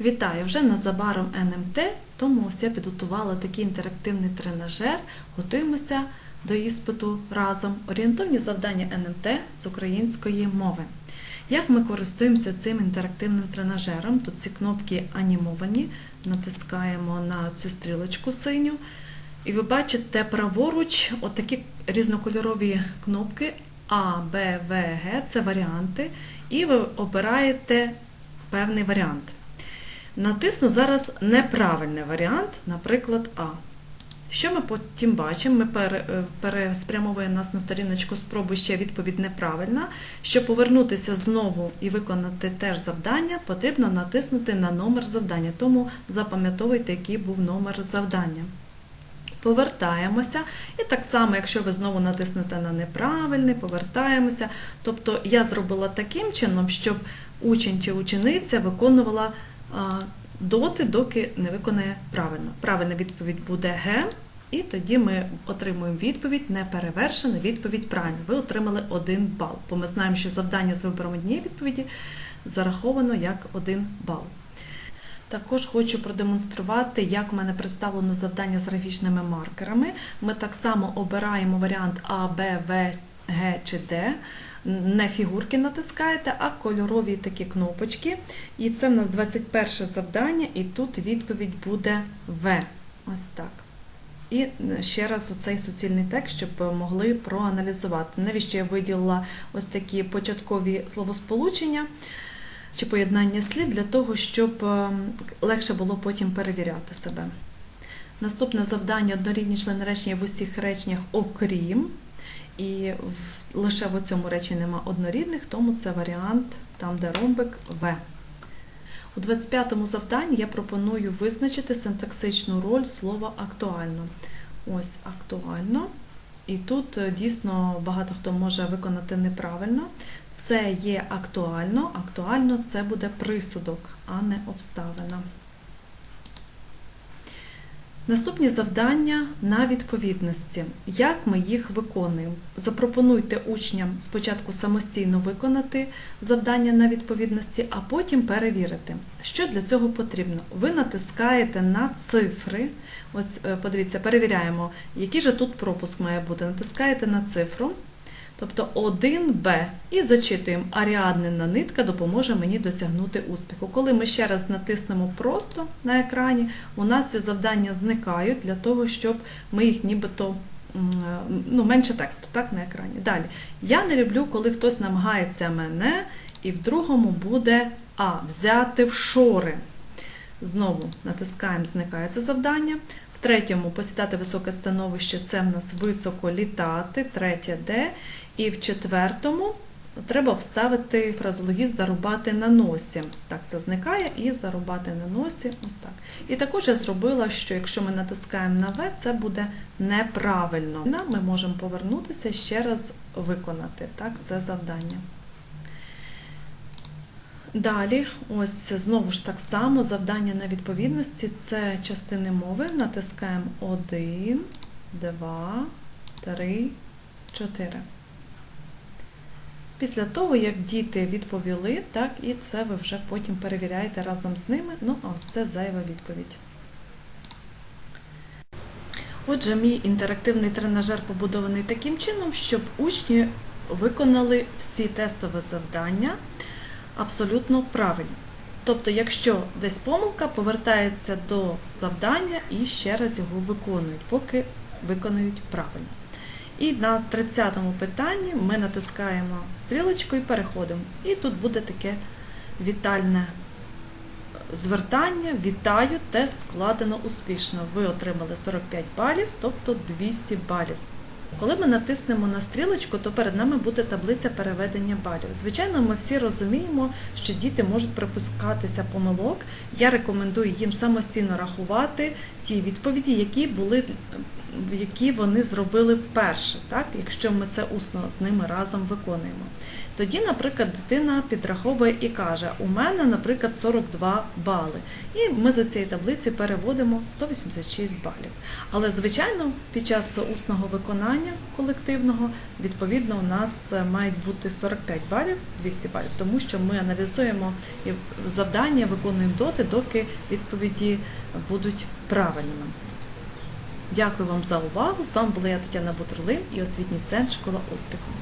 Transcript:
Вітаю! Вже незабаром НМТ, тому ось я підготувала такий інтерактивний тренажер. Готуємося до іспиту разом. Орієнтовні завдання НМТ з української мови. Як ми користуємося цим інтерактивним тренажером? Тут ці кнопки анімовані, натискаємо на цю стрілочку синю. І ви бачите праворуч отакі різнокольорові кнопки А, Б, В, Г це варіанти, і ви обираєте певний варіант. Натисну зараз неправильний варіант, наприклад, А. Що ми потім бачимо? Ми е, переспрямовує нас на сторіночку спробуй ще відповідь неправильна. Щоб повернутися знову і виконати теж завдання, потрібно натиснути на номер завдання. Тому запам'ятовуйте, який був номер завдання. Повертаємося. І так само, якщо ви знову натиснете на неправильний, повертаємося. Тобто я зробила таким чином, щоб учень чи учениця виконувала доти, доки не виконає правильно. Правильна відповідь буде Г. І тоді ми отримуємо відповідь неперевершена, відповідь правильна. Ви отримали один бал, бо ми знаємо, що завдання з вибором однієї відповіді зараховано як один бал. Також хочу продемонструвати, як в мене представлено завдання з графічними маркерами. Ми так само обираємо варіант А, Б, В, Г чи Д. Не фігурки натискаєте, а кольорові такі кнопочки. І це в нас 21 завдання, і тут відповідь буде В. Ось так. І ще раз оцей суцільний текст, щоб могли проаналізувати. Навіщо я виділила ось такі початкові словосполучення чи поєднання слів для того, щоб е, легше було потім перевіряти себе. Наступне завдання однорідні члени речення в усіх реченнях, окрім. І в, лише в цьому реченні нема однорідних, тому це варіант там, де ромбик В. У 25-му завданні я пропоную визначити синтаксичну роль слова актуально. Ось актуально. І тут е, дійсно багато хто може виконати неправильно. Це є актуально. Актуально це буде присудок, а не обставина. Наступні завдання на відповідності. Як ми їх виконуємо? Запропонуйте учням спочатку самостійно виконати завдання на відповідності, а потім перевірити. Що для цього потрібно? Ви натискаєте на цифри. Ось е, подивіться, перевіряємо, який же тут пропуск має бути. Натискаєте на цифру. Тобто 1Б і зачитуємо аріаднина нитка допоможе мені досягнути успіху. Коли ми ще раз натиснемо просто на екрані, у нас ці завдання зникають для того, щоб ми їх нібито ну, менше тексту так, на екрані. Далі. Я не люблю, коли хтось намагається мене, і в другому буде А. Взяти в шори. Знову натискаємо, зникає це завдання. Третьому посідати високе становище це в нас високо літати, третє Д. І в четвертому треба вставити фразологіст зарубати на носі. Так, це зникає і зарубати на носі. Ось так. І також я зробила, що якщо ми натискаємо на В, це буде неправильно. Ми можемо повернутися ще раз виконати так, це завдання. Далі, ось знову ж так само завдання на відповідності це частини мови. Натискаємо 1, 2, 3, 4. Після того, як діти відповіли, так і це ви вже потім перевіряєте разом з ними. Ну, а ось це зайва відповідь. Отже, мій інтерактивний тренажер побудований таким чином, щоб учні виконали всі тестові завдання абсолютно правильно. Тобто, якщо десь помилка, повертається до завдання і ще раз його виконують, поки виконують правильно. І на 30-му питанні ми натискаємо стрілочку і переходимо. І тут буде таке вітальне звертання. Вітаю, тест складено успішно. Ви отримали 45 балів, тобто 200 балів. Коли ми натиснемо на стрілочку, то перед нами буде таблиця переведення балів. Звичайно, ми всі розуміємо, що діти можуть припускатися помилок. Я рекомендую їм самостійно рахувати ті відповіді, які були які вони зробили вперше, так? якщо ми це усно з ними разом виконуємо. Тоді, наприклад, дитина підраховує і каже: у мене, наприклад, 42 бали. І ми за цією таблицею переводимо 186 балів. Але, звичайно, під час усного виконання. Завдання колективного, відповідно, у нас е, мають бути 45 балів, 200 балів, тому що ми аналізуємо завдання, виконуємо доти, доки відповіді будуть правильними. Дякую вам за увагу. З вами була я Тетяна Бутерлин і освітній центр школа успіху.